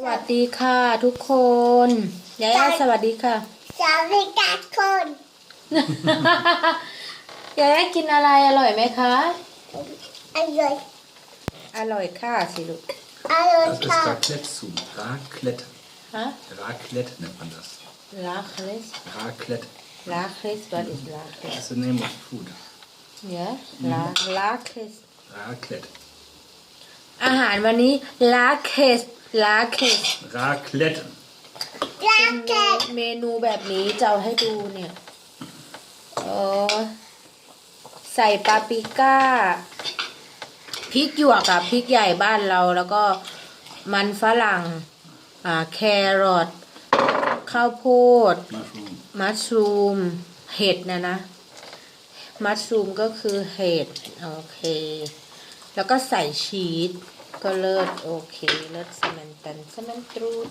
สวัสดีค่ะทุกคนยายาสวัสดีค่ะสวัสดีครับคนยายากินอะไรอร่อยไหมคะ อร่อย อร่อยค่ะสิลูก อร่อย Das ist ค่ะ Raclette zu. Raclette. ฮะ Raclette nennt man das. ลาคลิส Raclette. ลาคลิส what is ลาคลิส That's the name of food. เนี่ยลาลาคลิส Raclette. อาหารวันนี้ลาเคส ลาเคส Raclette. รักแกเมนูแบบนี้จะเอาให้ดูเนี่ยเออใส่ปาปริก้าพริกหยวกกับพริกใหญ่บ้านเราแล้วก็มันฝรั่ง อ่า แครอทข้าวโพด Mushroom. มัชรูม เห็ดนะนะ มัชรูมก็คือเห็ด โอเค แล้วก็ใส่ชีส ก็เลิศโอเคเลิศสมันตันสมันตรูด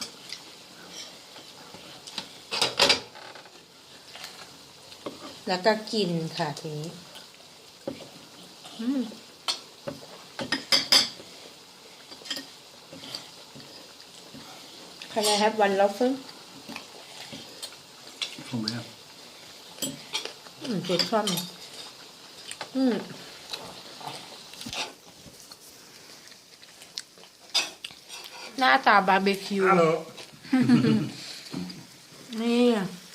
แล้วก็กินค่ะทีนี้อืม Can I have one waffle? Von woher? อืมจุดช่อมอืม น้าตาบาร์บีคิว Hallo. นี่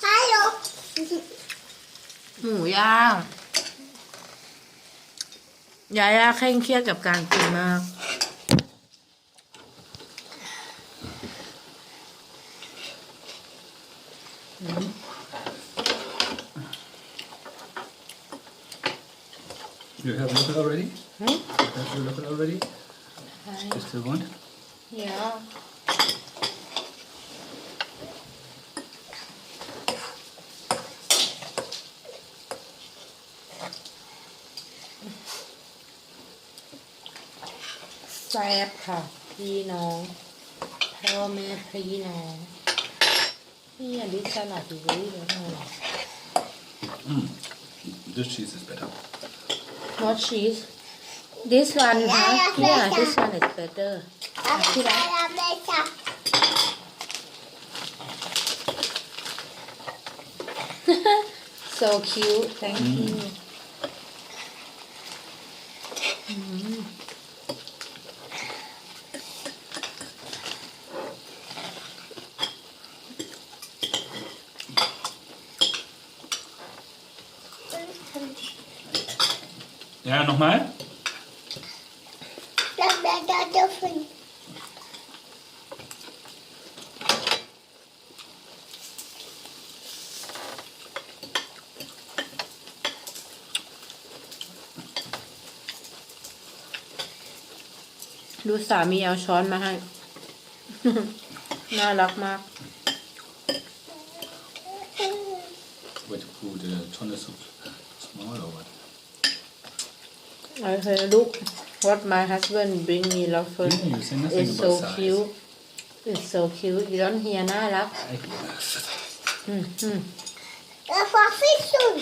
ฮัลโหลหมูย่างยาย่าเคร่งเครียดกับการกินมาก You have looked already? Hmm? Have you looked already? You still want? เดี๋ยว แซ่บค่ะ พี่น้องพ่อแม่พี่น้อง นี่อันนี้สลัดอยู่เลยเดี๋ยวหน่อย Mm. This cheese is better. Not cheese this one ฮะ yeah this one is better อาที่รักไม่จับ so cute thank you อืม Ja, nochmal? แล้วแม่จะจะฝึก ดูสามีเอาช้อนมาให้ น่ารักมาก What food? Uh, Tonne so small or what? I say look what my husband bring me love food Yeah, you say nothing it's about so size. cute it's so cute you don't hear น่ารัก I hear. อืมอืมแล้วฟังฟิสุน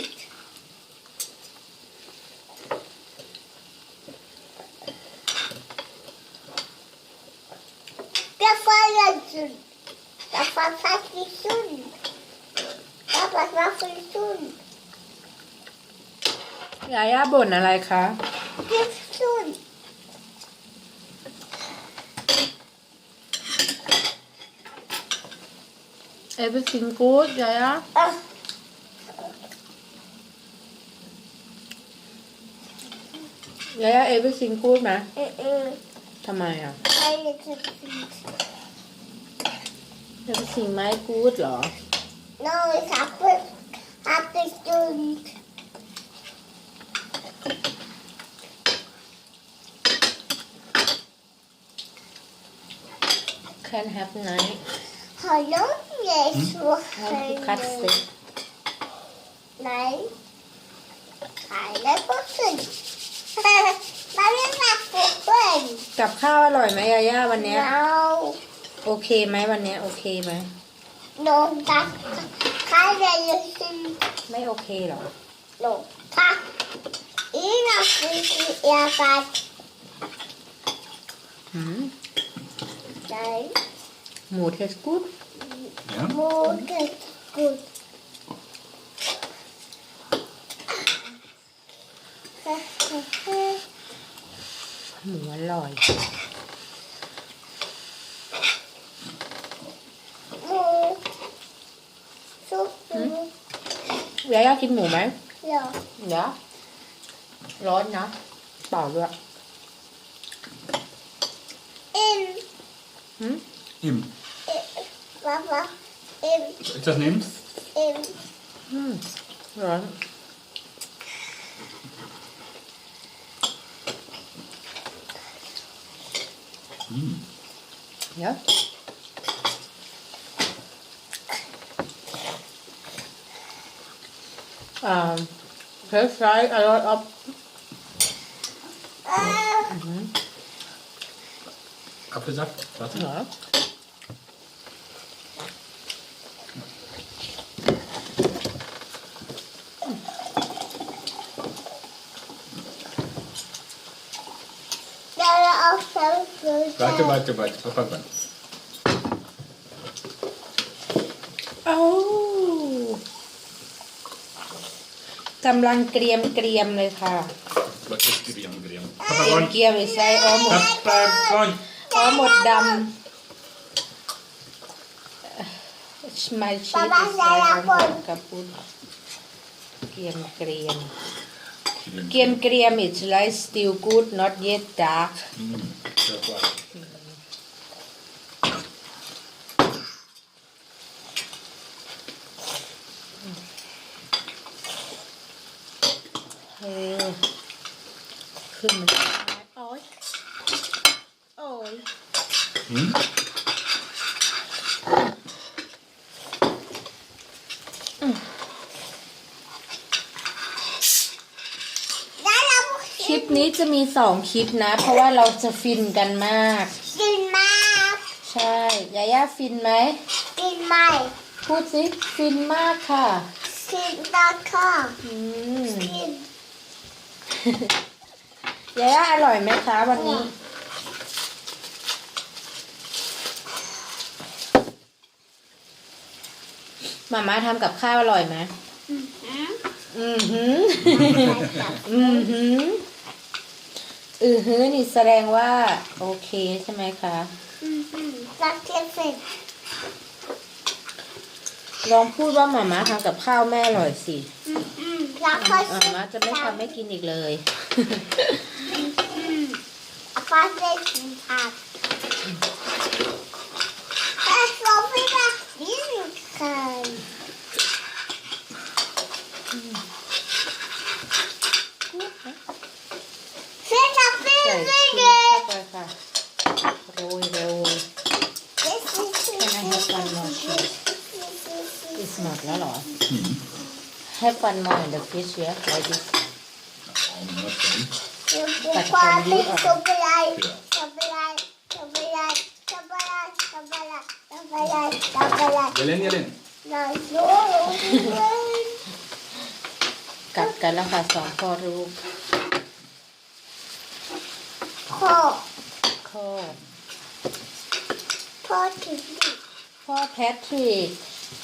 แล้วฟัง ยันสุนแล้วฟังฟังฟิสุนแล้วฟังฟังฟิสุนยาย่าบ่นอะไรคะฟิสุน everything good ยาย่าอะยาย่า everything good ไหมเออเออทำไมอะ ไอ้เนี่ยจะ everything ไม่ good เหรอ No, it's happy, happy student. can have night Hello, yes, want to cut steak Này, phải lấy bút sinh. Ba biết là phụ huynh. กับข้าวอร่อยไหมยาย่าวันเนี้ย No, โอเคไหมวันเนี้ยโอเคไหม no, ta khai ra lưu sinh. ไม่โอเคเหรอ No, ta. Ý là phụ ya phạt. หืม Đấy. หมูเทสกูด Ja? Morgen gut. หมูอร่อย ยายากินหมูไหม Ja. เดี๋ยวร้อนนะเปล่าด้วย In. หืม Im. Papa. In. Soll ich das nehmen? In. อืมร้อ ähm, Fleisch a also, lot ab. Mhm. Apfelsaft, warte. Ja. Warte, warte, warte, Papa, warte. Oh. กำลังเกรียมเกรียมเลยค่ะ Was ist Griam, Griam? เกรียม Papa, เกรียมไปใส่อ้อหมด Papa, komm. อ้อหมดดำมาชีสใส่อ้อหมดกระปุนเกรียมเกรียมเกรียมเกรียม it's like still good not yet dark Mm. Das war. เฮ้ยขึ้นมาได้โอ้ยโอ้ย Hm? คลิปนี้จะมีสองคลิปนะ เพราะว่าเราจะฟินกันมากกินมาก ใช่ยาย่าฟินไหมกินไม่พูดสิ ฟินมากค่ะกินตะข้าอืมกิน ยาย่าอร่อยไหมคะวันนี้ มาม่าทำกับข้าวอร่อยไหมอือหือ อือหือ อือหือนี่แสดงว่า โอเคใช่ไหมคะรักเทียนเสร็จลองพูดว่าหมาม่าทำกับข้าวแม่อร่อยสิรั กพ่อหมาม่าจะไม่ทำให้กินอีกเลยพ่อจะกินผักแต่เราไม่ได้กินไข่เส้นกับเส้น ใส่ เส้น ชี เด็ ส ก เข้าไปค่ะ โรยโรย Can I have one more cheese? It's not แล้วเหรอ Hm. Have one more in the fish yeah like this Warum nicht denn? ปัดความยุดออกช็อกโกแลตช็อกโกแลตช็อกโกแลตช็อกโกแลตช็อกโกแลตช็อกโกแล ตช็อกโกแลต Jelen, Jelen. น่าโยกัดกันแล้วค่ะสองพ่อลูกพ่อพ่อพ่อถึงพ่อแพทริก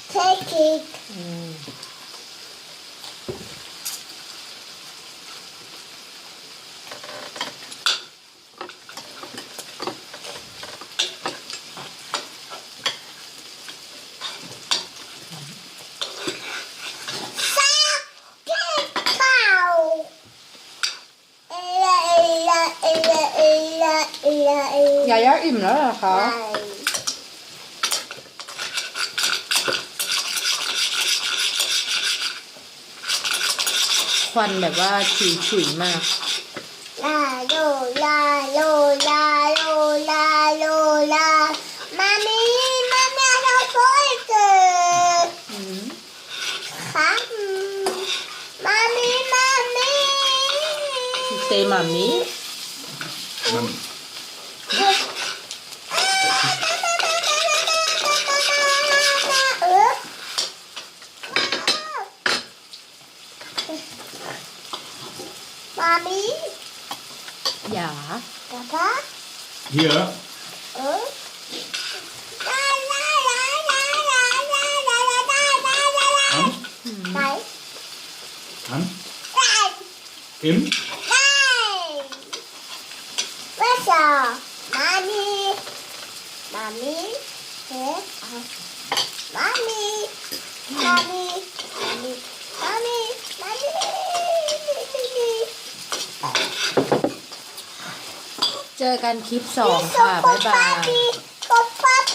เทคิก อืม ซักเก็บข้าวเอลาเอลาเอลาเอลา เอลาเอลายาย่าอิ่มแล้วเหรอคะควันแบบว่าฉุยฉุยๆมากลาโลลาโลลาโลลาโลลามามีมามีเราโอยเกิดอืมครับมามีมามีเซมามิ Mami. Mami. Dạ. Papa. dạ. Ừ. Nein. An? Nein. Im? Nein. Wasser. Mami. Mami. Hä? Mami. Mami. เจอกันคลิปสองค่ะ บ๊ายบาย Papi.